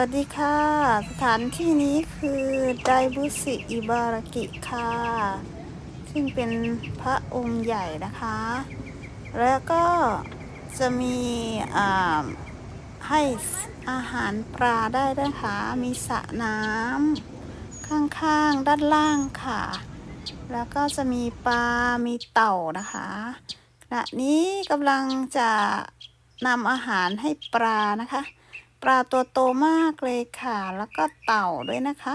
วัสดีค่ะ สถานที่นี้คือไดบุสิอิบารากิค่ะ ซึ่งเป็นพระองค์ใหญ่นะคะ แล้วก็จะมีให้อาหารปลาได้นะคะ มีสระน้ำข้างๆด้านล่างค่ะ แล้วก็จะมีปลา มีเต่านะคะขณะนี้กำลังจะนำอาหารให้ปลานะคะ ปลาตัวโตมากเลยค่ะ แล้วก็เต่าด้วยนะคะ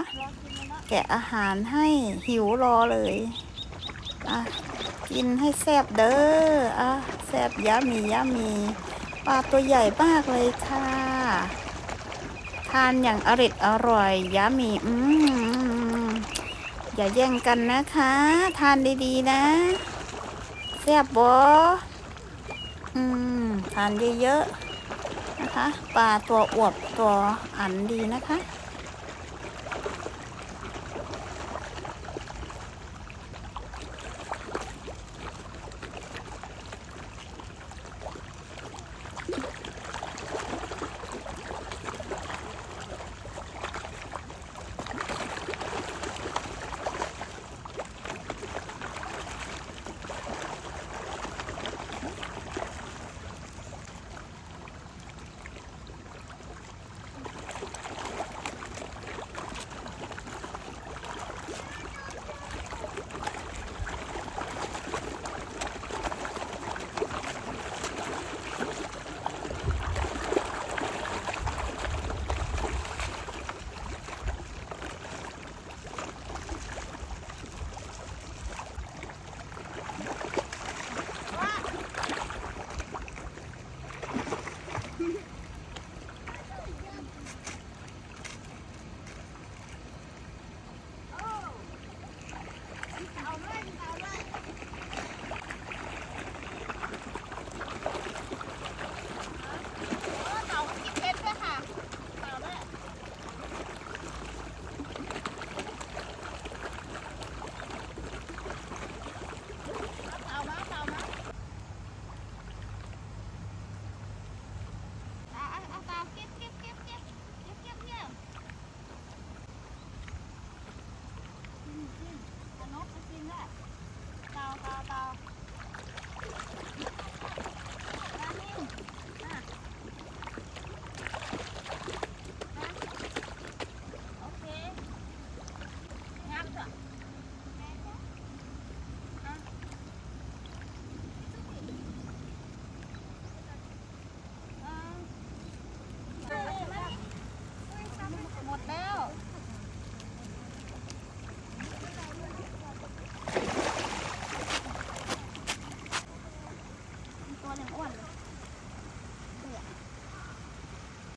แกะอาหารให้หิวรอเลยอะกินให้แซบเด้ออะแซบยะมียะมีปลาตัวใหญ่มากเลยค่ะ ทานอย่างอริดอร่อยยะมีอืมอย่าแย่งกันนะคะ ทานดีๆนะแซบบออืม ทานเยอะๆ นะคะ ปลาตัวอวบตัวอันดีนะคะ เต่ากินเพชรด้วยค่ะเต่าด้วยเต่ามาเต่ามาเอาเอาเอาเต่าเก็บเก็บเก็บเก็บเก็บเก็บเนี่ยกินกินเอานกมากินด้วยเต่